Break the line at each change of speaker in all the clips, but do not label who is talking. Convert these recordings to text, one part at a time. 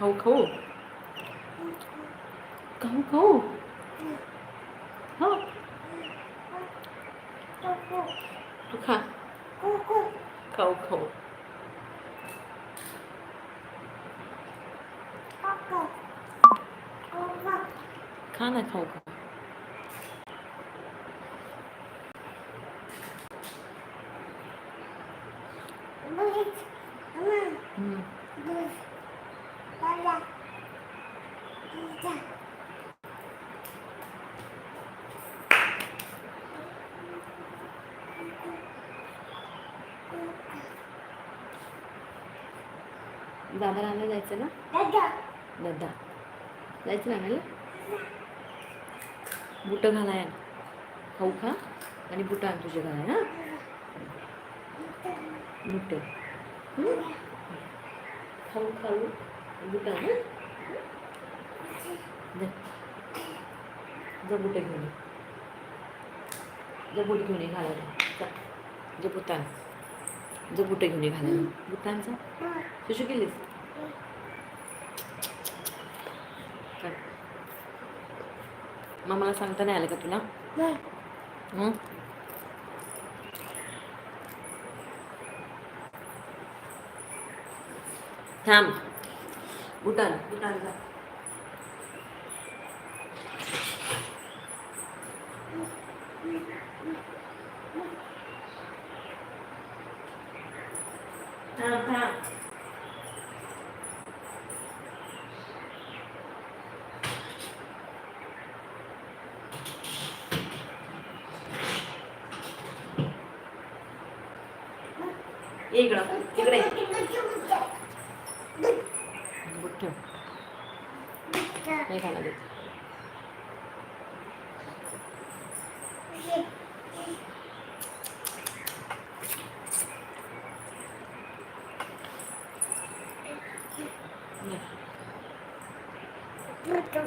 खाऊ खाऊ खाऊ खाऊ हो तू खा खाऊ खाऊ खा ना खाऊ खा दादा आणायला जायचं ना? दादा जायचं ना आणायला? बुटं घालाय खाऊ खा. आणि बुटं आण तुझे घालाय ना बुट. खाऊ खाऊ. बुटं आण जा. बुटं घेऊन जा बुट घेऊन घालायला. जा. जा बुटं घेऊन ये घालायला बुटं आण जा. सुशू केलीस? मग मला सांगता नाही आलं का तुला? हं? थांब. बुटान बुटान जा थांब थांब ये इकडं इकडे ये. बुट ठेव नाही खायला देत ये. बुट ठेव.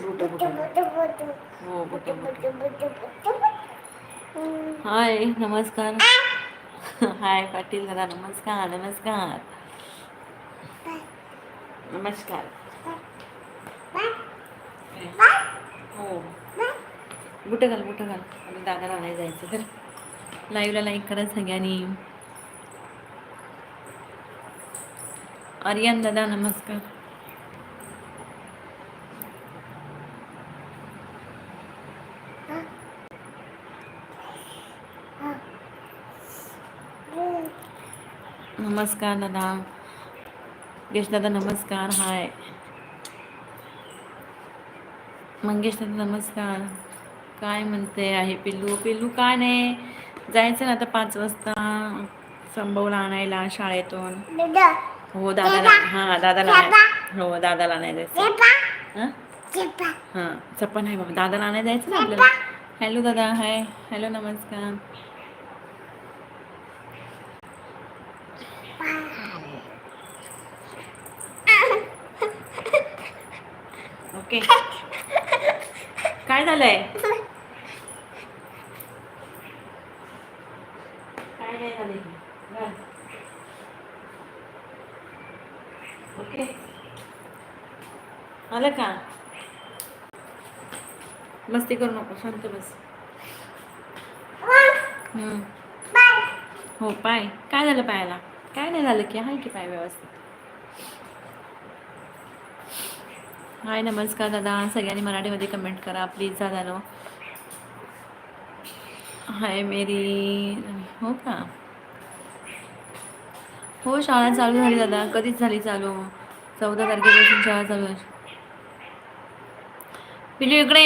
बुट बुट हो बुट बुट हाय नमस्कार. हाय पाटील दादा नमस्कार नमस्कार. नमस्कार. हो. बुट घाल बुटं घाल आणि दादाला नाही जायचं तर. लाईव्हला लाईक करा सगळ्यांनी. आर्यन दादा नमस्कार. नमस्कार दादा. मंगेश दादा नमस्कार. हाय. मंगेश दादा नमस्कार. काय म्हणते आहे पिल्लू? पिल्लू काय नाही. जायचं ना आता पाच वाजता संभवला आणायला शाळेतून. हो दादाला हां दादाला हो दादाला नाही जायचं. हां? चप्पन आहे बाबा. दादाला आणायला जायचं ना आपल्याला? हॅलो दादा. हाय. हॅलो नमस्कार. ओके. काय झालंय? काय नाही घाल. ओके. आलं का? मस्ती करू नको शांत बस. हम्म. हो पाय. काय झालं पायाला? काय नाही झालं की? आहे की पाय व्यवस्थित? हाय नमस्कार दादा. सगळ्यांनी मराठीमध्ये कमेंट करा प्लीज दादा हाय मेरी. हो का? हो शाळा चालू झाली दादा. कधीच झाली चालू? चौदा तारखेपासून शाळा चालू आहे. पिलू इकडे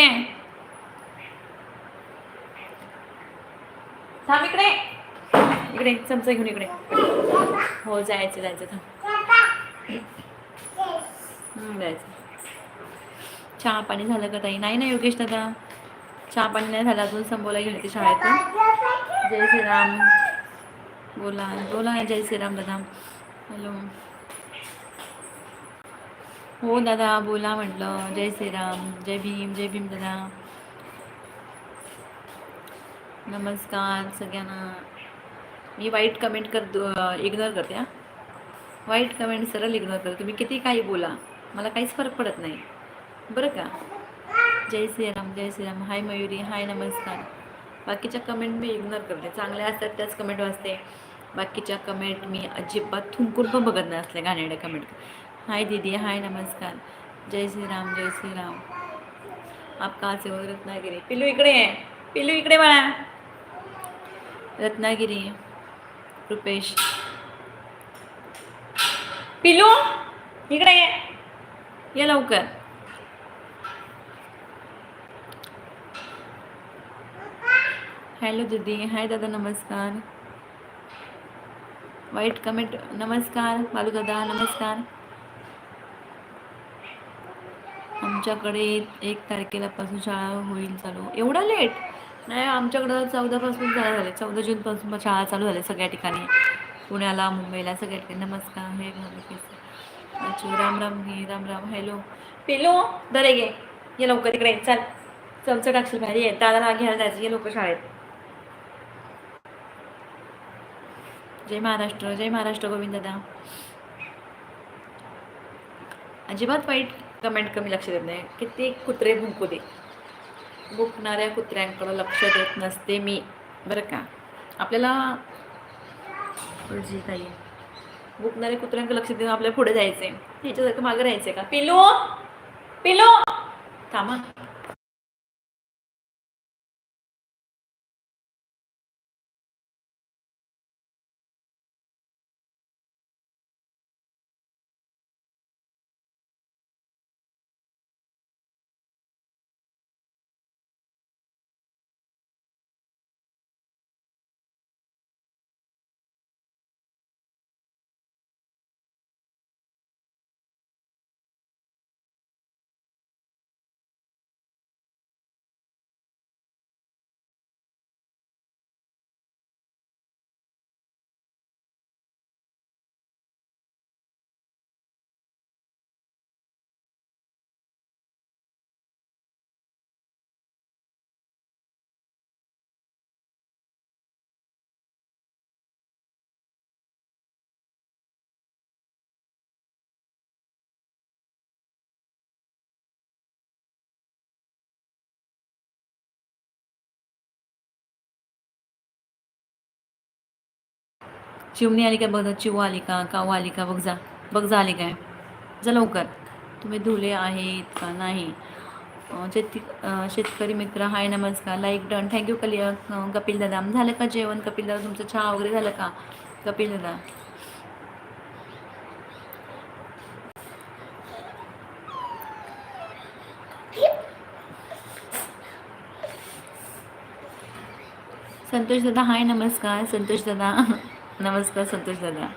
थांब इकडे. इकडे चमचा घेऊन इकडे. हो जायचं जायचं. थांब. जायचं. चहा पाणी झालं का ताई? नाही ना योगेश दादा? चहा पाणी नाही झालं अजून संभवला घेऊन येते शाळेतून. जय श्रीराम. बोला बोला जय श्रीराम दादा. हॅलो. हो दादा बोला म्हटलं. जय श्रीराम जय भीम जय भीम दादा. नमस्कार सगळ्यांना. मी वाईट कमेंट कर इग्नोर करते हां. वाईट कमेंट सरळ इग्नोर करते. तुम्ही किती काही बोला मला काहीच फरक पडत नाही. बरं का? जय श्रीराम जय श्रीराम. हाय मयुरी हाय नमस्कार. बाकीच्या कमेंट मी इग्नोर करते. चांगल्या असतात त्याच कमेंट वाचते. बाकीच्या कमेंट मी अजिबात थुंकून पण बघत नसल्या असल्या कमेंट हाय दीदी हाय नमस्कार. जय श्रीराम जय श्रीराम. आप कहाँ से हो? रत्नागिरी. पिलू इकडे आहे पिल्लू इकडे बाळा. रत्नागिरी. रुपेश. पिलू इकडे ये लवकर. हॅलो दीदी हाय दादा नमस्कार. वाईट कमेंट नमस्कार बालू दादा नमस्कार. आमच्याकडे एक तारखेला पासून शाळा होईल चालू. एवढा लेट नाही आमच्याकडं चौदापासून शाळा झाले चौदा जूनपासून शाळा चालू झाल्या सगळ्या ठिकाणी. पुण्याला मुंबईला सगळ्या ठिकाणी. नमस्कार. हे अच्छा राम राम घे राम राम. हॅलो पिलो दरे घे. ये लवकर इकडे चल. चमचं टाकशील बाहेर ये. दादाला घ्यायला जायचं. ये लोक शाळेत. जय महाराष्ट्र जय महाराष्ट्र गोविंद दादा अजिबात वाईट कमेंट कमी लक्ष देत नाही. किती कुत्रे भुंकू दे. भुंकणाऱ्या कुत्र्यांकडं लक्ष देत नसते मी. बरं का? आपल्याला जी काही भुंकणाऱ्या कुत्र्यांकडे लक्ष देऊन आपल्याला पुढे जायचं आहे ह्याच्यासारखं मागं राहायचं आहे का? पिलो पिलो थांबा. चिमणी आली काय? बघा चिव आली का? काऊ आली का? बघ जा. बघ जा आली काय? जा लवकर. तुम्ही धुले आहेत का नाही? शेती शेतकरी मित्र हाय नमस्कार. लाईक डन थँक्यू कलिया कपिल दादा. झालं का जेवण? कपिल दादा तुमचं चहा वगैरे झालं का? कपिल दादा. संतोष दादा हाय नमस्कार. संतोष दादा. नमस्कार संतोष दादा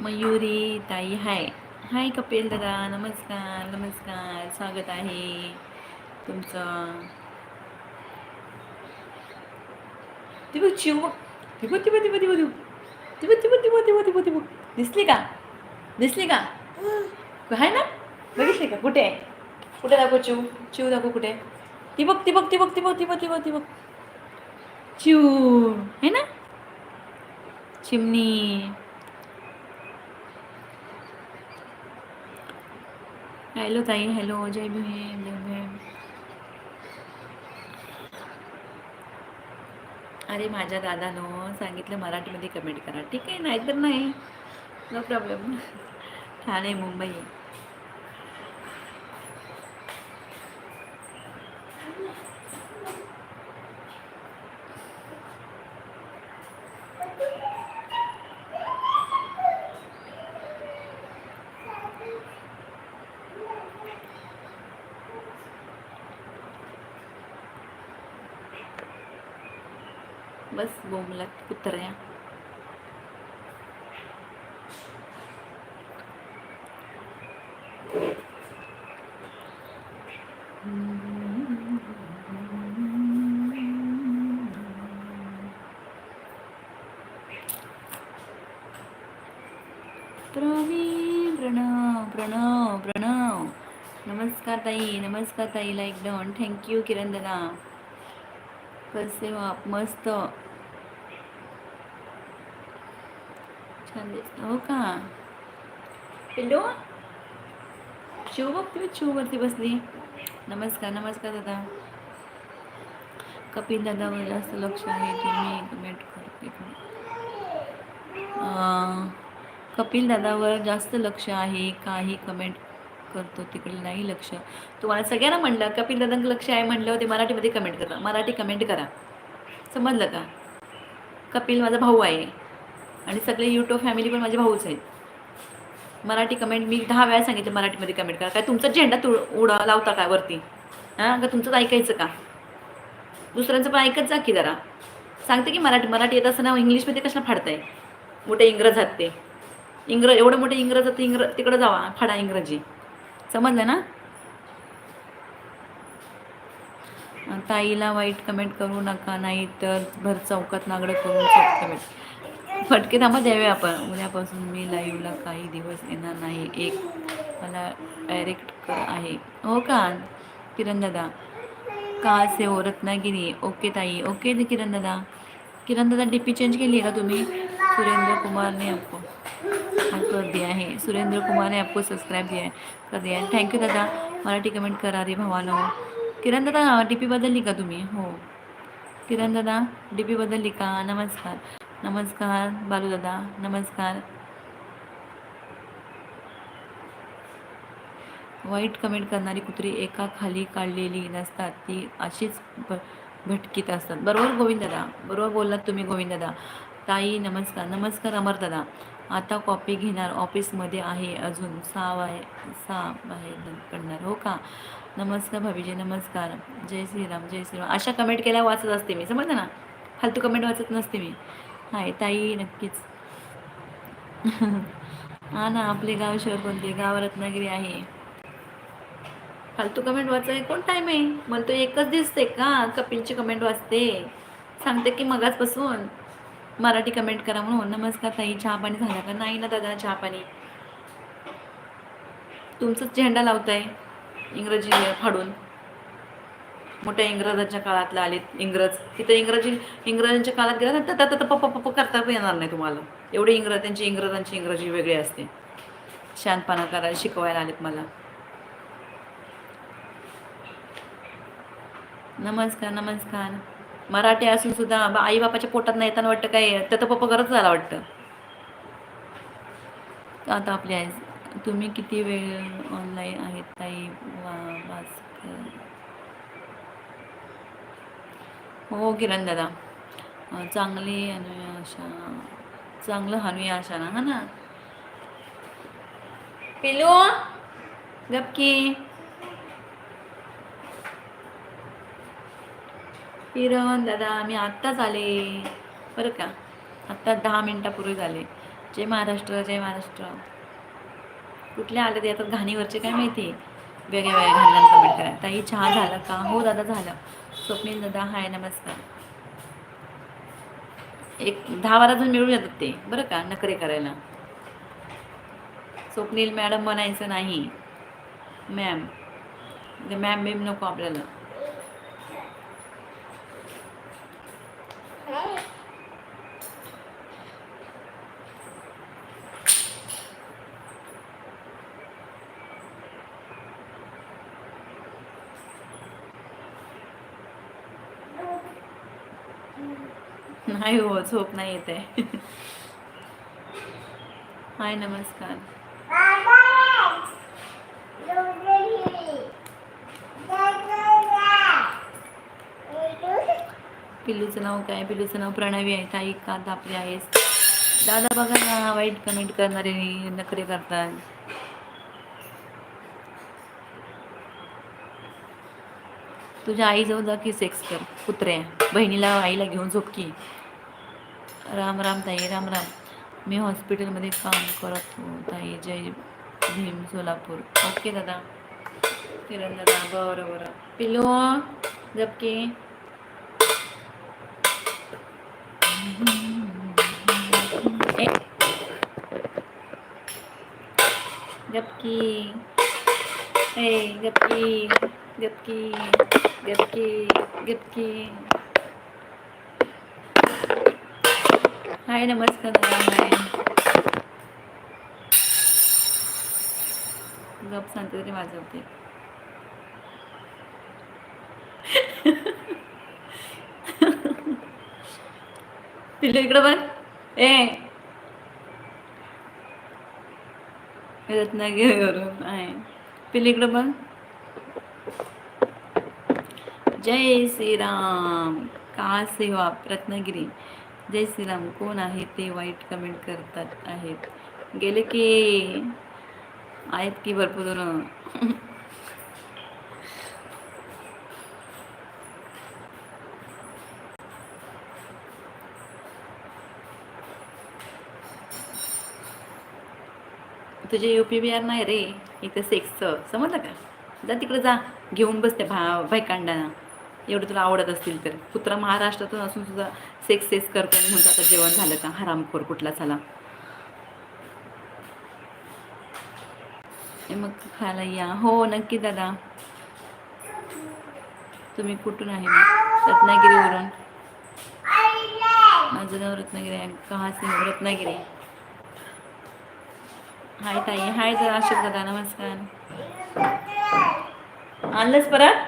मयुरी ताई हाय हाय कपिल दादा नमस्कार नमस्कार स्वागत आहे तुमचं ती बघ चिव ती बघ ती बघ ती बघ ती बघ ती बघ ती बघ ती बघ ती बघ ती बघ ती बघ दिसली का दिसली का आहे ना बघितली का कुठे आहे कुठे दाखव चिव चिव दाखव कुठे? ती बघ ती बघ ती बघ ती बघ ती बघ ती बघ ती बघ. चिव आहे ना? चिमणी. हॅलो ताई हॅलो जय भीम जय भीम. अरे माझ्या दादानं सांगितलं मराठीमध्ये कमेंट करा. ठीक आहे नाहीतर नाही. No problem Thane Mumbai. બસ બહુ મુલાકાત ઉતર્યા પ્રવીણ પ્રણવ પ્રણવ પ્રણવ નમસ્કાર તાઈ નમસ્કાર તાઈ like done thank you Kiran દાદા कसे वाप मस्त. छान हो का? पिल्लू? शिव बघ तुम्ही शिववरती बसली. नमस्कार नमस्कार दादा. कपिल दादावर जास्त लक्ष आहे ते मी कमेंट करते अं, कपिल दादावर जास्त लक्ष आहे काही कमेंट करतो तिकडे नाही लक्ष. तुम्हाला सगळ्यांना म्हणलं कपिल दादांक लक्ष आहे म्हणलं ते मराठीमध्ये कमेंट करा मराठी कमेंट करा. समजलं का? कपिल माझा भाऊ आहे. आणि सगळे यूट्यूब फॅमिली पण माझे भाऊच आहेत. मराठी कमेंट मी दहा वेळा सांगितलं मराठीमध्ये कमेंट करा. काय तुमचा झेंडा तुड उडा लावता काय वरती? हां? का तुमचंच ऐकायचं का? दुसऱ्यांचं पण ऐकत जा की जरा. सांगते की मराठी मराठी येत असं इंग्लिशमध्ये कशाला फाडताय? मोठे इंग्रज ते. इंग्रज एवढं मोठे इंग्रज आहेत तिकडं जावा फाडा इंग्रजी. समजलं ना? ताईला वाईट कमेंट करू नका नाही तर भर चौकात नागडं करून कमेंट फटके थांबा द्यावे आपण. उद्यापासून मी लाईव्हला काही दिवस येणार नाही. एक मला डायरेक्ट आहे. हो का? किरण दादा. का असे हो रत्नागिरी ओके ताई. ओके किरण दादा. किरण दादा डी पी चेंज केली आहे का तुम्ही? सुरेंद्र कुमारने दिया है सुरेंद्र कुमार ने आपको सब्सक्राइब दिया है कर दिया है थँक्यू दादा. मराठी कमेंट करा रे भावानो. किरण दादा डी पी बदलली का तुम्ही. हो. किरण दादा डी पी बदलली का नमस्कार. नमस्कार बालू दादा. नमस्कार. वाईट कमेंट करणारी कुत्री एका खाली काढलेली नसतात. ती अशीच भ भटकीत असतात. बरोबर गोविंद दादा? बरोबर बोललात तुम्ही गोविंद दादा. ताई नमस्कार. नमस्कार अमर दादा. आता कॉपी घेणार ऑफिसमध्ये आहे अजून. सहा वाय सहा बाहेर पडणार हो का? नमस्कार भाभीजी नमस्कार. जय श्रीराम जय श्रीराम. अशा कमेंट केल्या वाचत असते मी. समजलं ना? फालतू कमेंट वाचत नसते मी. हाय ताई नक्कीच. हा ना आपले गाव शहर कोणते? गाव रत्नागिरी आहे. फालतू कमेंट वाचाय कोण टाईम आहे? मला तो एकच दिसते का? कपिलची कमेंट वाचते. सांगते की मगाचपासून मराठी कमेंट करा म्हणून. नमस्कार ताई चहा पाणी झाला का? नाही ना दादा चहा पाणी. तुमचंच झेंडा लावताय इंग्रजी फाडून. मोठ्या इंग्रजांच्या काळातला आलेत इंग्रज. तिथं इंग्रजी इंग्रजांच्या काळात गेला तर तर पप्पा पप्पा करता पण येणार नाही तुम्हाला. एवढे इंग्रज त्यांची इंग्रजांची इंग्रजी वेगळी असते. शांतपणा करायला शिकवायला आलेत मला. नमस्कार नमस्कार. मराठी असून सुद्धा आई बापाच्या पोटात नाही येताना वाटतं काय? तर पप्पा गरज झाला वाटतं. आता आपली तुम्ही किती वेळ ऑनलाईन आहेत ताई? वास हो किरण दादा. चांगली आणि आशा. चांगलं हनुया आशा ना हा ना? पिलू गपकी. किरण दादा मी आत्ताच आले. बरं का? आत्ता दहा मिनटापूर्वी झाले. जय महाराष्ट्र जय महाराष्ट्र. कुठले आले ते आता घाणीवरचे काय माहिती? वेगळ्या वेगळ्या घाणीला कमेंट करा. ताई चहा झाला का? हो दादा झालं. स्वप्नील दादा हाय नमस्कार. एक दहा बारा जण मिळून येतात ते. बरं का? नखरे करायला. स्वप्नील मॅडम म्हणायचं नाही. मॅम मॅम मॅम नको आपल्याला. नाही हो झोप नाही येत. आहे हाय नमस्कार. पिल्लूचं नाव काय? पिल्लूचं नाव प्रणवी आहे. ताई का दापले आहेस? दादा बघा ना वाईट कमेंट करणारे नखरे करतात. तुझ्या आईजवळ जा की सेक्स कर. कुत्रे बहिणीला आईला घेऊन झोपकी राम राम ताई राम राम. मी हॉस्पिटलमध्ये काम करत हो ताई जय भीम सोलापूर. ओके दादा. किरण दादा बरं बरं. पिलो जपके. जपकी. ए गपकी गपकी गपकी गपकी हाय नमस्कार हाय गप सांगते तरी वाजवते. पिल्लू इकडं बघ. ए. रत्नागिरीवरून आहे. पिल्लू इकडं बघ. जय श्रीराम. का सेवा? रत्नागिरी. जय श्रीराम कोण आहे ते वाईट कमेंट करतात आहेत. गेले की आहेत की भरपूर जण. तुझे यू पी बिहार नाही रे इथं सेक्सचं समजलं का? जा तिकडे जा घेऊन बसते भा भायकांडाना एवढं तुला आवडत असतील तर. कुत्रा महाराष्ट्रातून असून सुद्धा सेक्स सेक्स करतो आणि म्हणतो आता जेवण झालं का? हरामखोर कुठला झाला हे मग खायला या. हो नक्की दादा. तुम्ही कुठून आहे? मग? रत्नागिरीवरून. माझं नाव रत्नागिरी आहे. कहा से रत्नागिरी. हाय ताई. हाय जरा अशोक दादा नमस्कार. आणलंच परत?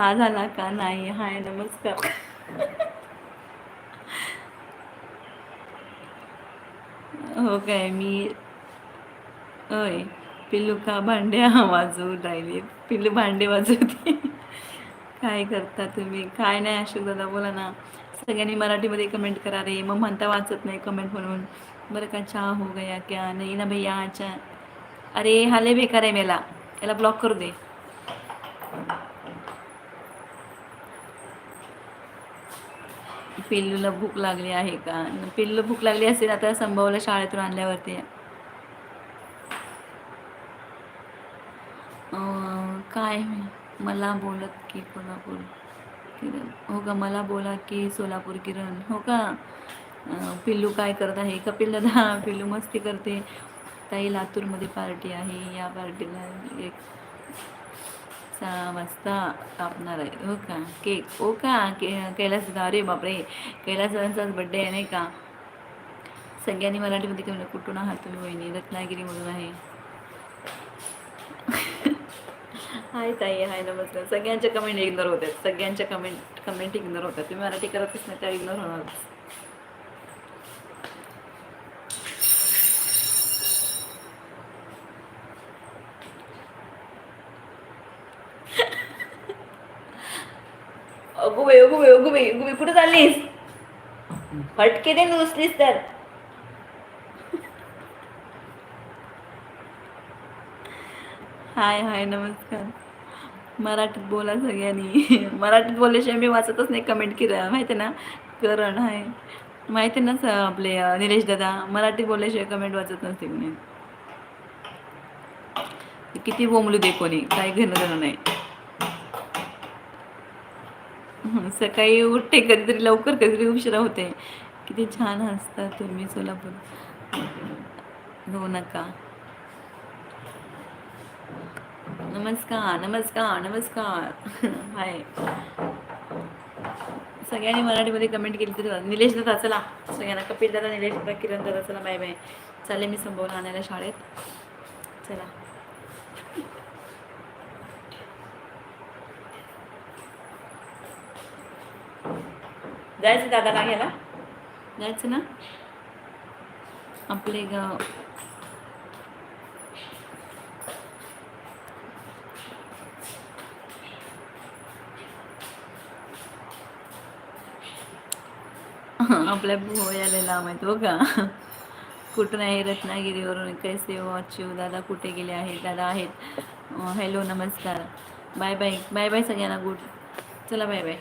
हा झाला का? नाही. हाय नमस्कार. हो काय? मी होय. पिल्लू का भांडे वाजवू राहिले? पिल्लू भांडे वाजवते. काय करता तुम्ही? काय नाही अशोक दादा बोला ना. सगळ्यांनी मराठीमध्ये कमेंट करा रे. मग म्हणता वाचत नाही कमेंट म्हणून. बरं का? चहा हो गया क्या? नाही ना भैया चहा. अरे हा लय बेकार आहे मेला. याला ब्लॉक करू दे. पिल्लूला भूक लागली आहे का? पिल्लू भूक लागली असेल आता संभवला शाळेतून आणल्यावरती. काय मला बोलत की कोल्हापूर किरण. हो का मला बोला की सोलापूर किरण. हो का? पिल्लू काय करत आहे? कपिल दादा पिल्लू मस्ती करते. ताई लातूरमध्ये पार्टी आहे. या पार्टीला एक सहा वाजता कापणार आहे. हो का? केक ओ हो का? के कैलास अरे बापरे. कैलासवांचाच बड्डे आहे नाही का? सगळ्यांनी मराठीमध्ये केलं. कुठून आहात तुम्ही वहिनी? रत्नागिरीमधून आहे. हाय ताई हाय नमस्कार. सगळ्यांच्या कमेंट इग्नोर होतात. सगळ्यांच्या कमेंट कमेंट इग्नोर होतात. तुम्ही मराठी करतच नाही त्या इग्नोर होणार अगो बाई अगो बाई अगो कुठे चाललीस? फटके दे नुसलीस तर. हाय हाय नमस्कार. मराठीत बोला सगळ्यांनी. मराठीत बोलल्याशिवाय मी वाचतच नाही कमेंट केलं. माहिती आहे ना? करण हाय माहिती आहे ना आपले निलेश दादा? मराठीत बोलल्याशिवाय कमेंट वाचत नसते म्हणे किती बोमलू दे कोणी. काही घेणं देणं नाही हं, सकाळी उठते कधीतरी लवकर कधीतरी उशिरा होते. किती छान हसता तुम्ही सोलापूर. हो नका. नमस्कार नमस्कार नमस्कार. हाय. सगळ्यांनी मराठीमध्ये कमेंट केली तर निलेश दादा चला. सगळ्यांना कपिल दादा निलेश दादा किरण दादा चला बाय बाय चालेल मी संभवला आणायला शाळेत. चला. जायचं दादाला घ्यायला जायचं ना? आपले गाव आपल्या भोयाला लांब आहेत हो का कुठं आहे रत्नागिरीवरून कैसे हो दादा कुठे गेले आहेत? दादा आहेत. हॅलो नमस्कार. बाय बाय बाय बाय सगळ्यांना. गुड चला बाय बाय